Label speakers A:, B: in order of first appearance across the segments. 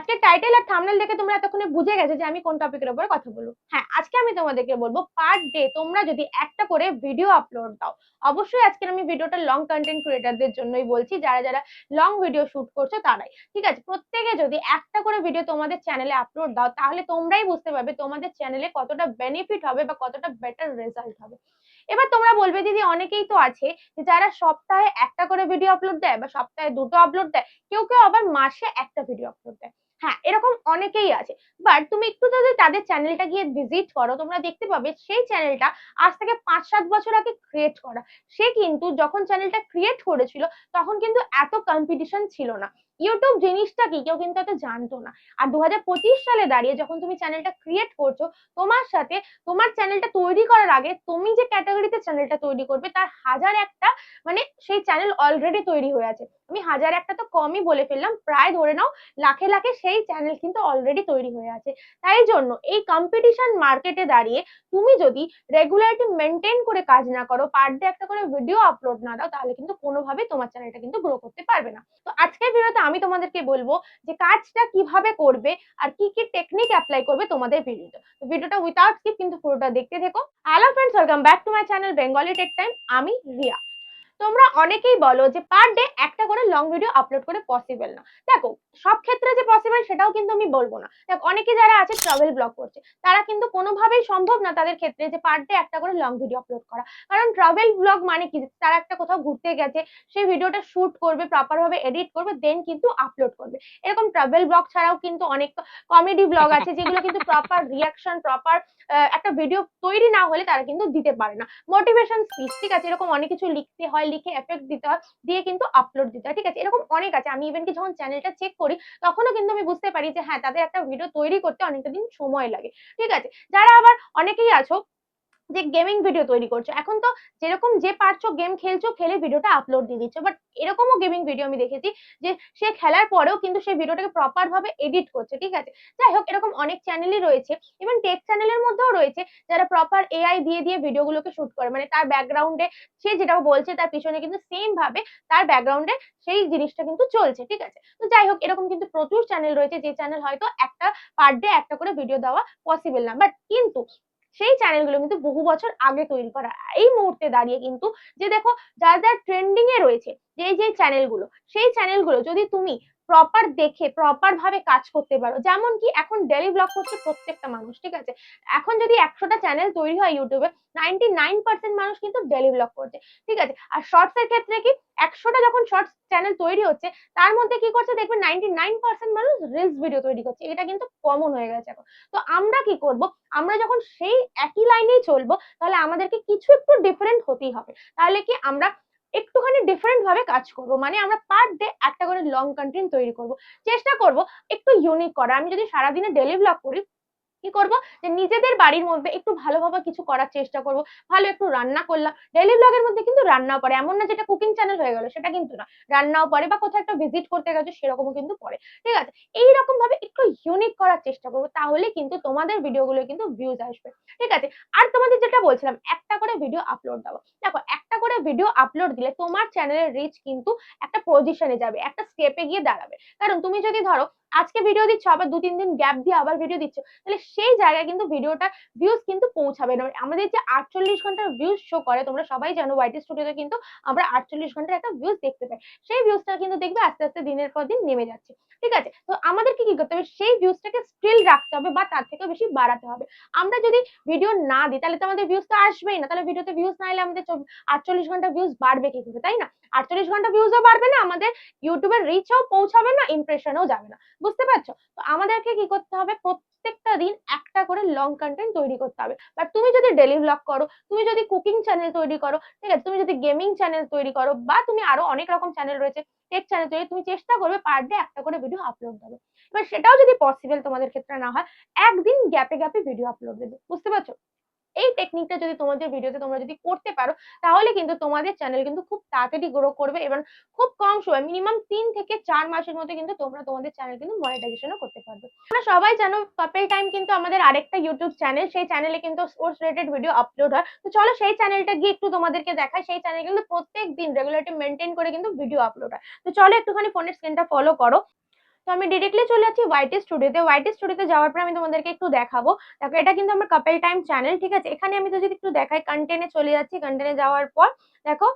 A: আজকে টাইটেল আর থামনেল দেখে তোমরা এতক্ষণে বুঝে গেছো যে আমি কোন টপিকের উপরে কথা বলব। হ্যাঁ আজকে আমি তোমাদেরকে বলব পার ডে তোমরা যদি একটা করে ভিডিও আপলোড দাও, অবশ্যই আজকের আমি ভিডিওটা লং কন্টেন্ট ক্রিয়েটারদের জন্যই বলছি, যারা যারা লং ভিডিও শুট করছ তারাই। ঠিক আছে, প্রত্যেকে যদি একটা করে ভিডিও তোমাদের চ্যানেলে আপলোড দাও, তাহলে তোমরাই বুঝতে পারবে তোমাদের চ্যানেলে কতটা বেনিফিট হবে বা কতটা বেটার রেজাল্ট হবে। এবার তোমরা বলবে, দিদি অনেকেই তো আছে যে যারা সপ্তাহে একটা করে ভিডিও আপলোড দেয় বা সপ্তাহে দুটো আপলোড দেয়, কেউ কেউ আবার মাসে একটা ভিডিও আপলোড দেয়। হ্যাঁ এরকম অনেকেই আছে। বাট তুমি একটু যদি তাদের চ্যানেলটা গিয়ে ভিজিট করো। তোমরা দেখতে পাবে সেই চ্যানেলটা আজ থেকে পাঁচ সাত বছর আগে ক্রিয়েট করা। সে কিন্তু যখন চ্যানেলটা ক্রিয়েট করেছিল, তখন কিন্তু এত কম্পিটিশন ছিল না। ইউটিউব জিনিসটা কি? কেউ কিন্তু এত জানতো না। আর দু সালে দাঁড়িয়ে যখন তুমি চ্যানেলটা ক্রিয়েট করছ, তোমার সাথে তোমার চ্যানেলটা তৈরি করার আগে তুমি যে ক্যাটাগরিতে চ্যানেলটা তৈরি করবে, তার হাজার একটা মানে সেই চ্যানেল অলরেডি তৈরি হয়ে আছে। আমি হাজার একটা তো কমই বলে ফেললাম। প্রায় ধরে নাও, লাখে লাখে সেই চ্যানেল কিন্তু অলরেডি তৈরি হয়ে আছে। তাই জন্য এই কম্পিটিশন মার্কেটে দাঁড়িয়ে তুমি যদি রেগুলারিটি মেনটেন করে কাজ না করো পার ডে একটা করে ভিডিও আপলোড না দাও, তাহলে কিন্তু কোনোভাবেই তোমার চ্যানেলটা কিন্তু গ্রো করতে পারবে না। তো আজকের ভিডিওতে আমি তোমাদেরকে বলব যে কাজটা কীভাবে করবে আর কি কি টেকনিক অ্যাপ্লাই করবে তোমাদের ভিডিওতে তো। ভিডিওটা উইথাউট স্কিপ কিন্তু পুরোটা দেখতে থেকো। Hello friends welcome back to my channel Bengali tech time আমি রিয়া। তোমরা অনেকেই বলো যে পার ডে একটা করে লং ভিডিও আপলোড করে পসিবল না। দেখো, সব ক্ষেত্রে যে পসিবল সেটাও কিন্তু আমি বলব না। দেখো, অনেকে যারা আছে ট্রাভেল ব্লগ করছে, তারা কিন্তু কোনোভাবেই সম্ভব না তাদের ক্ষেত্রে যে পার ডে একটা করে লং ভিডিও আপলোড করা। কারণ ট্রাভেল ব্লগ মানে কি? তারা একটা কোথাও ঘুরতে গেছে, সেই ভিডিওটা শুট করবে প্রপার ভাবে এডিট করবে দেন কিন্তু আপলোড করবে। এরকম ট্রাভেল ব্লগ ছাড়াও কিন্তু অনেক কমেডি ব্লগ আছে, যেগুলো কিন্তু প্রপার রিয়াকশন প্রপার একটা ভিডিও তৈরি না হলে তারা কিন্তু দিতে পারে না। মোটিভেশন স্পিচ ঠিক আছে, এরকম অনেক কিছু লিখতে হয় লিখে এফেক্ট দিতে হয়, দিয়ে কিন্তু আপলোড দিতে হয়, ঠিক আছে? এরকম অনেক আছে। আমি ইভেন কি যখন চ্যানেলটা চেক করি, তখনও কিন্তু আমি বুঝতে পারি যে হ্যাঁ তাদের একটা ভিডিও তৈরি করতে অনেকটা দিন সময় লাগে, ঠিক আছে? যারা আবার অনেকেই আছো যে গেমিং ভিডিও তৈরি করছ। এখন তো যেরকম যে পারছ গেম খেলছো, খেলে ভিডিওটা আপলোড দিয়ে দিচ্ছ। বাট এরকমও গেমিং ভিডিও আমি দেখেছি যে সে খেলার পরেও কিন্তু সেই ভিডিওটাকে প্রপার ভাবে এডিট করছে, ঠিক আছে? যাই হোক, এরকম অনেক চ্যানেলই রয়েছে। ইভেন টেক চ্যানেলের মধ্যেও রয়েছে যারা প্রপার এআই দিয়ে দিয়ে ভিডিওগুলোকে শুট করে। মানে তার ব্যাকগ্রাউন্ডে সে যেটা বলছে তার পিছনে কিন্তু সেম ভাবে তার ব্যাকগ্রাউন্ডে সেই জিনিসটা কিন্তু চলছে, ঠিক আছে? তো যাই হোক, এরকম কিন্তু প্রচুর চ্যানেল রয়েছে। যে চ্যানেল হয়তো একটা পার ডে একটা করে ভিডিও দেওয়া পসিবল না। বাট কিন্তু সেই চ্যানেলগুলো কিন্তু বহু বছর আগে তৈরি করা। এই মুহূর্তে দাঁড়িয়ে কিন্তু যে দেখো, যার যার ট্রেন্ডিং এ রয়েছে, যে যে চ্যানেলগুলো সেই চ্যানেলগুলো যদি তুমি প্রপার দেখে প্রপার ভাবে কাজ করতে পারো। যেমন কি এখন ডেলি ব্লগ করছে প্রত্যেকটা মানুষ, ঠিক আছে? এখন যদি একশোটা চ্যানেল তৈরি হয় ইউটিউবে নাইনটি নাইন পার্সেন্ট মানুষ কিন্তু ডেলি ব্লগ করছে, ঠিক আছে? আর শর্টস এর ক্ষেত্রে কি একশোটা যখন শর্টস চ্যানেল তৈরি হচ্ছে, তার মধ্যে কি করছে দেখবে নাইনটি নাইন পার্সেন্ট মানুষ রিলস ভিডিও তৈরি করছে, এটা কিন্তু কমন হয়ে গেছে এখন। তো আমরা কি করব? আমরা যখন সেই একই লাইনেই চলবো, তাহলে আমাদেরকে কিছু একটু ডিফারেন্ট হতেই হবে। তাহলে কি আমরা একটুখানি ডিফারেন্ট ভাবে কাজ করব। মানে আমরা পার ডে একটা করে লং কন্টেন্ট তৈরি করব। চেষ্টা করব একটু ইউনিক করা আমি যদি সারাদিনে ডেলি ব্লগ করি, কি করব? যে নিজেদের বাড়ির মধ্যে একটু ভালোভাবে কিছু করার চেষ্টা করব। ভালো একটু রান্না করলাম। ডেলি ব্লগের মধ্যে কিন্তু রান্নাও পড়ে। এমন না যেটা কুকিং চ্যানেল হয়ে গেল, সেটা কিন্তু না। রান্নাও পড়ে বা কোথাও একটা ভিজিট করতে গেছো, সেরকমও কিন্তু পড়ে। ঠিক আছে? এইরকম ভাবে একটু ইউনিক করার চেষ্টা করব, তাহলে কিন্তু তোমাদের ভিডিওগুলো কিন্তু ভিউজ আসবে। ঠিক আছে? আর তোমাদের যেটা বলছিলাম, একটা করে ভিডিও আপলোড দেওয়া। দেখো করে ভিডিও আপলোড দিলে তোমার চ্যানেলের রিচ কিন্তু একটা পজিশনে যাবে, একটা স্টেপে গিয়ে দাঁড়াবে। কারণ তুমি যদি ধরো আজকে ভিডিও দিচ্ছ, আবার দু, তিন দিন গ্যাপ দিয়ে আবার ভিডিও দিচ্ছ, তাহলে সেই জায়গায় কিন্তু ভিডিওটা ভিউজ কিন্তু পৌঁছাবে না। আমাদের যে আটচল্লিশ ঘণ্টার ভিউজ শো করে, তোমরা সবাই জানো ওয়াইটি স্টুডিওতে কিন্তু আমরা আটচল্লিশ ঘণ্টার একটা ভিউজ দেখতে পাই। সেই ভিউজটা কিন্তু দেখবে আস্তে আস্তে দিনের পর দিন নেমে যাচ্ছে। ঠিক আছে? তো আমাদেরকে কি করতে হবে? সেই ভিউজটাকে স্টিল রাখতে হবে বা তার থেকে বেশি বাড়াতে হবে। আমরা যদি ভিডিও না দিই, তাহলে তো আমাদের ভিউজ তো আসবেই না। তাহলে ভিডিওতে ভিউজ না এলে আমাদের আটচল্লিশ ঘণ্টা ভিউজ বাড়বে কি করে, তাই না? আটচল্লিশ ঘণ্টা ভিউজও বাড়বে না, আমাদের ইউটিউবের রিচও পৌঁছাবে না ইমপ্রেশনও যাবে না। বুঝতে পারছ? তো আমাদেরকে কি করতে হবে? প্রত্যেকটা দিন একটা করে লং কন্টেন্ট তৈরি করতে হবে। বাট তুমি যদি ডেলি ব্লগ করো, তুমি যদি কুকিং চ্যানেল তৈরি করো, ঠিক আছে? তুমি যদি গেমিং চ্যানেল তৈরি করো, বা তুমি আরও অনেক রকম চ্যানেল রয়েছে টেক চ্যানেল তৈরি, তুমি চেষ্টা করবে পার ডে একটা করে ভিডিও আপলোড দেবে। এবার সেটাও যদি পসিবল তোমাদের ক্ষেত্রে না হয়, একদিন গ্যাপে গ্যাপে ভিডিও আপলোড দেবে। বুঝতে পারছ? এই টেকনিকটা যদি তোমাদের ভিডিওতে তোমরা যদি করতে পারো, তাহলে কিন্তু তোমাদের চ্যানেল কিন্তু খুব তাড়াতাড়ি গ্রো করবে এবং খুব কম সময় মিনিমাম তিন থেকে চার মাসের মধ্যে কিন্তু তোমরা তোমাদের চ্যানেল কিন্তু মনিটাইজেশনও করতে পারবে। আমরা সবাই জানো কাপেল টাইম কিন্তু আমাদের আরেকটা ইউটিউব চ্যানেল সেই চ্যানেলে কিন্তু স্পোর্টস রিলেটেড ভিডিও আপলোড হয়। তো চলো সেই চ্যানেলটা গিয়ে একটু তোমাদেরকে দেখাই, সেই চ্যানেল কিন্তু প্রত্যেক দিন রেগুলারিটি মেনটেন করে কিন্তু ভিডিও আপলোড হয়। তো চলো একটুখানি ফোনের স্ক্রিনটা ফলো করো। আমি ডিরেক্টলি চলে যাচ্ছি ওয়াইটি স্টুডিওতে ওয়াইটি স্টুডিওতে যাওয়ার পর আমি তোমাদেরকে একটু দেখাবো। দেখো, এটা কিন্তু আমার কাপেল টাইম চ্যানেল ঠিক আছে? এখানে আমি তো যদি একটু দেখাই কন্টেনে চলে যাচ্ছি কন্টেনে যাওয়ার পর, দেখো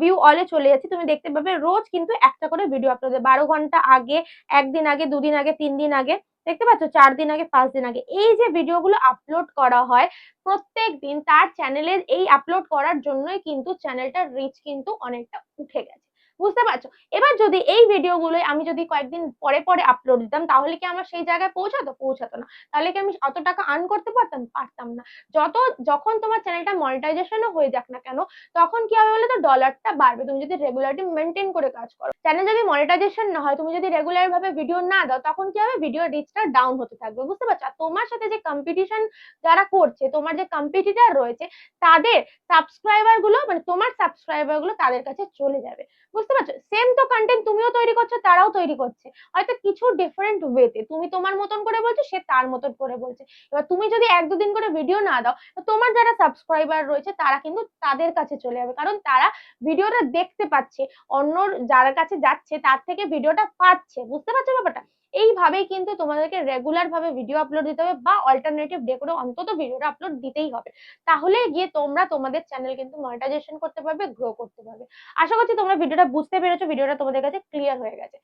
A: ভিউ অলে চলে যাচ্ছি। তুমি দেখতে পাবে, রোজ কিন্তু একটা করে ভিডিও আপলোড বারো ঘণ্টা আগে, একদিন আগে, দুদিন আগে, তিন দিন আগে, দেখতে পাচ্ছ? চার দিন আগে, পাঁচ দিন আগে। এই যে ভিডিওগুলো আপলোড করা হয় প্রত্যেক দিন তার চ্যানেলের এই আপলোড করার জন্যই কিন্তু চ্যানেলটার রিচ কিন্তু অনেকটা উঠে গেছে। বুঝতে পারছ? এবার যদি এই ভিডিওগুলো আমি যদি কয়েকদিন পরে পরে আপলোড দিতাম, তাহলে কি আমার সেই জায়গায় পৌঁছাতো? পৌঁছাতো না। তাহলে কি আমি অত টাকা আর্ন করতে পারতাম? পারতাম না। যত, যখন তোমার চ্যানেলটা মনিটাইজেশনও হয়ে যাক না কেন, তখন কি হবে বলে তো ডলারটা বাড়বে। তুমি যদি রেগুলারলি মেনটেন করে কাজ করো। চ্যানেল যদি মনিটাইজেশন না হয়, তুমি যদি রেগুলার ভাবে ভিডিও না দাও, তখন কি হবে? ভিডিও রিচটা ডাউন হতে থাকবে। বুঝতে পারছ? আর তোমার সাথে যে কম্পিটিশন যারা করছে, তোমার যে কম্পিটিটার রয়েছে, তাদের সাবস্ক্রাইবারগুলো মানে তোমার সাবস্ক্রাইবারগুলো তাদের কাছে চলে যাবে। বুঝতে পারছ? সেম তো কন্টেন্ট তুমিও তৈরি করছ, তারাও তৈরি করছে। হয়তো কিছু ডিফারেন্ট ওয়েতে তুমি তোমার মতন করে বলছো, সে তার মতন করে বলছে। এবার তুমি যদি এক দুদিন করে ভিডিও না দাও তোমার যারা সাবস্ক্রাইবার রয়েছে, তারা কিন্তু তাদের কাছে চলে যাবে। কারণ তারা ভিডিওটা দেখতে পাচ্ছে। অন্য যার কাছে যাচ্ছে, তার থেকে ভিডিওটা পাচ্ছে। বুঝতে পারছ ব্যাপারটা? এইভাবেই কিন্তু তোমাদেরকে রেগুলার ভাবে ভিডিও আপলোড দিতে হবে বা অল্টারনেটিভ ডে করে অন্তত ভিডিওটা আপলোড দিতেই হবে। তাহলে গিয়ে তোমরা তোমাদের চ্যানেল কিন্তু মনিটাইজেশন করতে পারবে গ্রো করতে পারবে। আশা করছি তোমরা ভিডিওটা বুঝতে পেরেছ ভিডিওটা তোমাদের কাছে ক্লিয়ার হয়ে গেছে।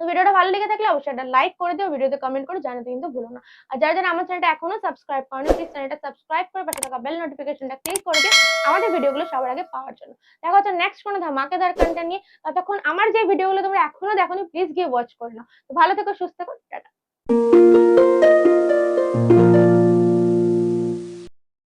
A: তো ভিডিওটা ভালো লেগে থাকলে অবশ্যই একটা লাইক করে দিও, ভিডিওতে কমেন্ট করে, জানাতে কিন্তু ভুলো না। আর যারা যারা আমার চ্যানেলটা এখনও সাবস্ক্রাইব করেনি প্লিজ চ্যানেলটা সাবস্ক্রাইব করে পাশে থাকা বেল নোটিফিকেশনটা ক্লিক করে দিও আমাদের ভিডিওগুলো সবার আগে পাওয়ার জন্য। দেখা হচ্ছে নেক্সট কোনো ধামাকেদার কন্টেন্ট নিয়ে। ততক্ষণ আমার যে ভিডিওগুলো তোমরা এখনও দেখো প্লিজ গিয়ে ওয়াচ করে নাও। তো ভালো থেকো, সুস্থ থেকো, টাটা।